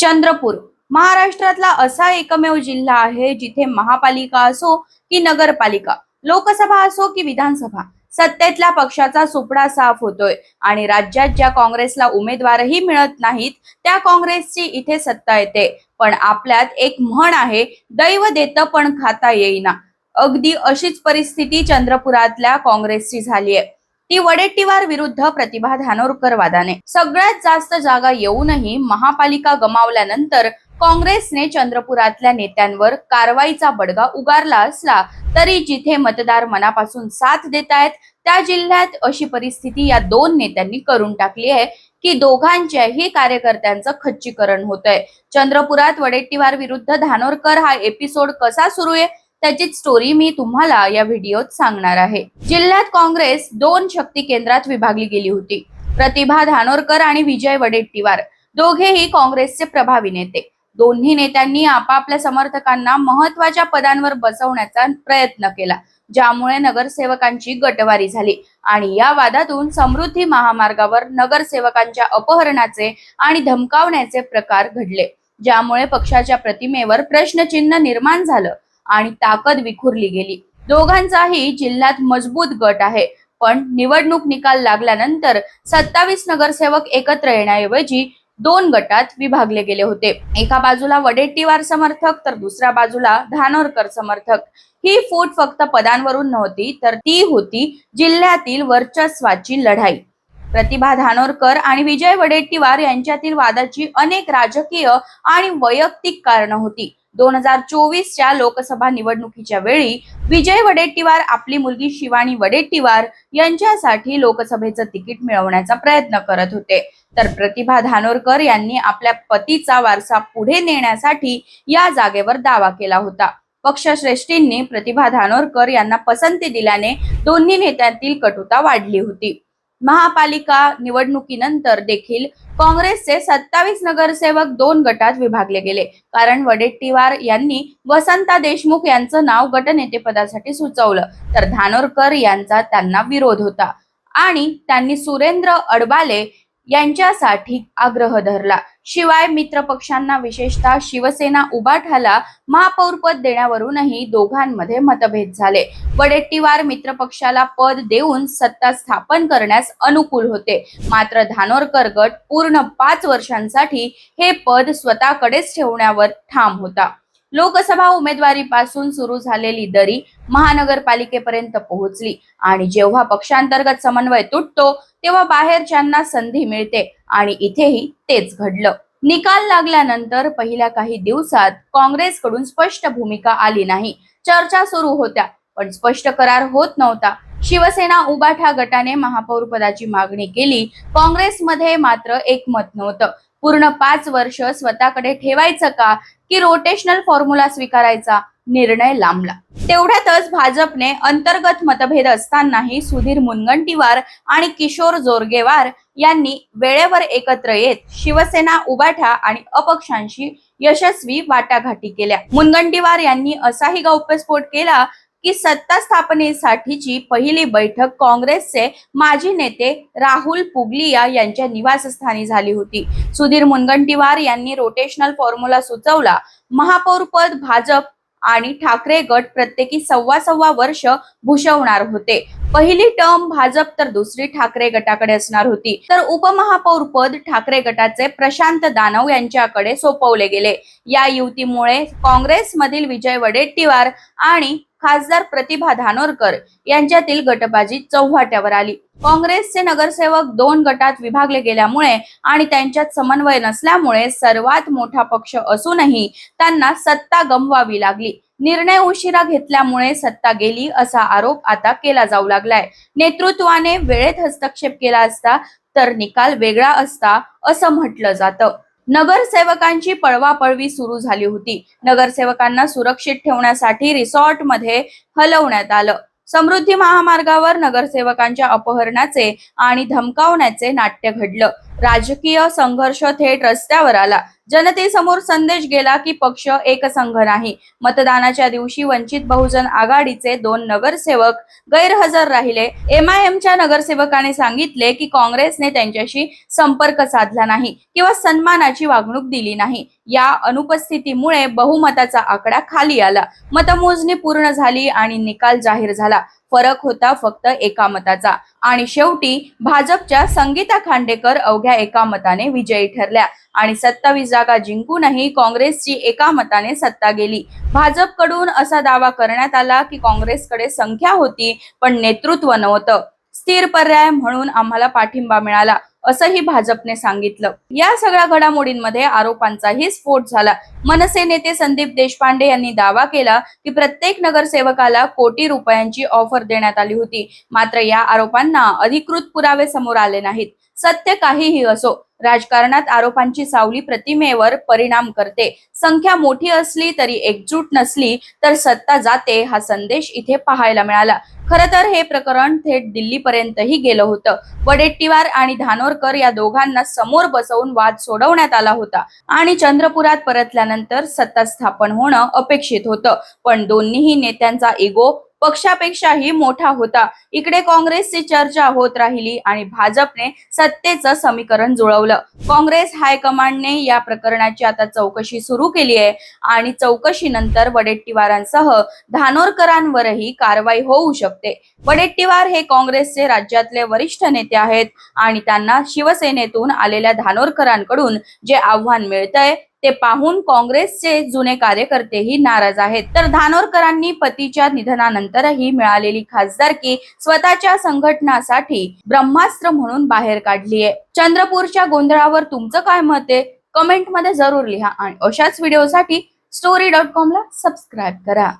चंद्रपूर. महाराष्ट्रातला असा एकमेव जिल्हा आहे जिथे महापालिका असो की नगरपालिका लोकसभा असो की विधानसभा सत्तेतल्या पक्षाचा सुपडा साफ होतोय आणि राज्यात ज्या काँग्रेसला उमेदवारही मिळत नाहीत त्या काँग्रेसची इथे सत्ता येते. पण आपल्यात एक म्हण आहे दैव देतं पण खाता येईना. अगदी अशीच परिस्थिती चंद्रपुरातल्या काँग्रेसची झाली आहे ती वडेट्टीवार विरुद्ध प्रतिभा धानोरकर वादाने सगळ्यात जास्त जागा येऊनही महापालिका गमावल्यानंतर काँग्रेसने चंद्रपुरातल्या नेत्यांवर कारवाईचा बडगा उगारला असला तरी जिथे मतदार मनापासून साथ देत आहेत त्या जिल्ह्यात अशी परिस्थिती या दोन नेत्यांनी करून टाकली आहे की दोघांच्याही कार्यकर्त्यांचं खच्चीकरण होत आहे चंद्रपुरात वडेट्टीवार विरुद्ध धानोरकर हा एपिसोड कसा सुरू आहे? त्याची स्टोरी मी तुम्हाला या व्हिडिओत सांगणार आहे. जिल्ह्यात काँग्रेस दोन शक्ती केंद्रात विभागली गेली होती. प्रतिभा धानोरकर आणि विजय वडेट्टीवार. दोघेही काँग्रेसचे प्रभावी नेते. दोन्ही नेत्यांनी आपापल्या समर्थकांना महत्त्वाच्या पदांवर बसवण्याचा प्रयत्न केला ज्यामुळे नगरसेवकांची गटवारी झाली. आणि या वादातून समृद्धी महामार्गावर नगरसेवकांच्या अपहरणाचे आणि धमकावण्याचे प्रकार घडले ज्यामुळे पक्षाच्या प्रतिमेवर प्रश्नचिन्ह निर्माण झालं. आणि ताकद विखुरली गेली. दोघांचाही जिल्ह्यात मजबूत गट आहे. पण निवडणूक निकाल लागल्यानंतर सत्तावीस नगरसेवक एकत्र येण्याऐवजी दोन गटात विभागले गेले होते. एका बाजूला वडेट्टीवार समर्थक तर दुसऱ्या बाजूला धानोरकर समर्थक. ही फूट फक्त पदांवरून नव्हती तर ती होती जिल्ह्यातील वर्चस्वाची लढाई. प्रतिभा धानोरकर आणि विजय वडेट्टीवार यांच्यातील वादाची अनेक राजकीय आणि वैयक्तिक कारणं होती. दोन हजार चोवीसच्या लोकसभा निवडणुकीच्या वेळी विजय वडेट्टीवार आपली मुलगी शिवानी वडेट्टीवार यांच्यासाठी लोकसभेचं तिकीट मिळवण्याचा प्रयत्न करत होते. तर प्रतिभा धानोरकर यांनी आपल्या पतीचा वारसा पुढे नेण्यासाठी या जागेवर दावा केला होता. पक्षश्रेष्ठींनी प्रतिभा धानोरकर यांना पसंती दिल्याने दोन्ही नेत्यांतील कटुता वाढली होती. महापालिका निवडणुकीनंतर देखील काँग्रेसचे सत्तावीस नगरसेवक दोन गटात विभागले गेले. कारण वडेट्टीवार यांनी वसंता देशमुख यांचं नाव गटनेतेपदासाठी सुचवलं. तर धानोरकर यांचा त्यांना विरोध होता. आणि त्यांनी सुरेंद्र अडबाले यांच्यासाठी आग्रह धरला. शिवाय मित्र पक्षांना विशेषतः शिवसेना उबाठाला महापौरपद देण्यावरूनही दोघांमध्ये मतभेद झाले. वडेट्टीवार मित्र पक्षाला पद देऊन सत्ता स्थापन करण्यास अनुकूल होते. मात्र धानोरकर गट पूर्ण पाच वर्षांसाठी हे पद स्वतःकडेच ठेवण्यावर ठाम होता. लोकसभा उमेदवारीपासून सुरू झालेली दरी महानगरपालिकेपर्यंत पोहोचली. आणि जेव्हा पक्षांतर्गत समन्वय तुटतो तेव्हा बाहेरच्यांना संधी मिळते आणि इथेही तेच घडलं. निकाल लागल्यानंतर पहिल्या काही दिवसात काँग्रेसकडून स्पष्ट भूमिका आली नाही. चर्चा सुरू होत्या पण स्पष्ट करार होत नव्हता. शिवसेना उबाठा गटाने महापौर पदाची मागणी केली. काँग्रेसमध्ये मात्र एकमत नव्हतं. पूर्ण पाच वर्ष स्वतःकडे ठेवायचं का? की रोटेशनल फॉर्म्युला स्वीकारायचा? निर्णय लांबला. तेवढ्यातच भाजपने अंतर्गत मतभेद असतानाही सुधीर मुनगंटीवार आणि किशोर जोरगेवार यांनी वेळेवर एकत्र येत शिवसेना उबाठा आणि अपक्षांशी यशस्वी वाटाघाटी केल्या. मुनगंटीवार यांनी असाही गौप्यस्फोट केला की सत्ता स्थापनेसाठीची पहिली बैठक काँग्रेसचे माजी नेते राहुल पुगलिया यांच्या निवासस्थानी झाली होती. सुधीर मुनगंटीवार यांनी रोटेशनल फॉर्म्युला सुचवला. महापौर पद भाजप आणि ठाकरे गट प्रत्येकी सव्वा सव्वा वर्ष भूषवणार होते. पहिली टर्म भाजप तर दुसरी ठाकरे गटाकडे असणार होती. तर उपमहापौर पद ठाकरे गटाचे प्रशांत दानव यांच्याकडे सोपवले गेले. या युतीमुळे काँग्रेसमधील विजय वडेट्टीवार आणि खासदार प्रतिभा धानोरकर यांच्यातील गटबाजी चव्हाट्यावर आली. काँग्रेसचे नगरसेवक दोन गटात विभागले गेल्यामुळे आणि त्यांच्यात समन्वय नसल्यामुळे सर्वात मोठा पक्ष असूनही त्यांना सत्ता गमवावी लागली. निर्णय उशिरा घेतल्यामुळे सत्ता गेली असा आरोप आता केला जाऊ लागलाय. नेतृत्वाने वेळेत हस्तक्षेप केला असता तर निकाल वेगळा असता असं म्हटलं जातं. नगरसेवकांची पळवापळवी सुरू झाली होती. नगरसेवकांना सुरक्षित ठेवण्यासाठी रिसॉर्टमध्ये हलवण्यात आलं. समृद्धी महामार्गावर नगरसेवकांच्या अपहरणाचे आणि धमकावण्याचे नाट्य घडलं. राजकीय संघर्ष थेट रस्त्यावर आला. जनतेसमोर संदेश गेला की पक्ष एकसंघ नाही. मतदानाच्या दिवशी वंचित बहुजन आघाडीचे दोन नगरसेवक गैरहजर राहिले. एमआयएमच्या नगरसेवकाने सांगितले की काँग्रेसने त्यांच्याशी संपर्क साधला नाही किंवा सन्मानाची वागणूक दिली नाही. या अनुपस्थितीमुळे बहुमताचा आकडा खाली आला. मतमोजणी पूर्ण झाली आणि निकाल जाहीर झाला. फरक होता फक्त एका मताचा आणि शेवटी भाजपच्या संगीता खांडेकर अवघ्या एका मताने विजयी ठरल्या. आणि सत्तावीस जागा जिंकूनही काँग्रेसची एका मताने सत्ता गेली. भाजपकडून असा दावा करण्यात आला की काँग्रेसकडे संख्या होती पण नेतृत्व नव्हतं. स्थिर पर्याय म्हणून आम्हाला पाठिंबा मिळाला. असंही भाजपने सांगितलं. या सगळ्या घडामोडींमध्ये आरोपांचाही स्फोट झाला. मनसे नेते संदीप देशपांडे यांनी दावा केला की प्रत्येक नगरसेवकाला कोटी रुपयांची ऑफर देण्यात आली होती. मात्र या आरोपांना अधिकृत पुरावे समोर आले नाहीत. सत्य काहीही असो राजकारणात आरोपांची सावली प्रतिमेवर परिणाम करते. संख्या मोठी असली तरी एकजूट नसली तर सत्ता जाते हा संदेश इथे पाहायला मिळाला. खर तर हे प्रकरण थेट दिल्लीपर्यंतही गेलं होतं. वडेट्टीवार आणि धानोरकर या दोघांना समोर बसवून वाद सोडवण्यात आला होता आणि चंद्रपुरात परतल्यानंतर सत्ता स्थापन होणं अपेक्षित होतं. पण दोन्हीही नेत्यांचा इगो पक्षापेक्षाही मोठा होता. इकडे काँग्रेसची चर्चा होत राहिली आणि भाजपने सत्तेचं समीकरण जुळवलं. काँग्रेस हायकमांडने या प्रकरणाची आता चौकशी सुरू केली आहे आणि चौकशीनंतर वडेट्टीवारांसह धानोरकरांवरही कारवाई होऊ शकते. वडेट्टीवार हे काँग्रेसचे राज्यातले वरिष्ठ नेते आहेत आणि त्यांना शिवसेनेतून आलेल्या धानोरकरांकडून जे आव्हान मिळतंय ते पाहून काँग्रेसचे जुने कार्यकर्तेही नाराज आहेत. तर धानोरकरांनी पतीच्या निधनानंतरही मिळालेली खासदारकी स्वतःच्या संघटनासाठी ब्रह्मास्त्र म्हणून बाहेर काढली आहे चंद्रपूरच्या गोंधळावर तुमचं काय मत आहे? कमेंटमध्ये जरूर लिहा आणि अशाच व्हिडिओसाठी स्टोरी डॉट कॉम ला सबस्क्राईब करा.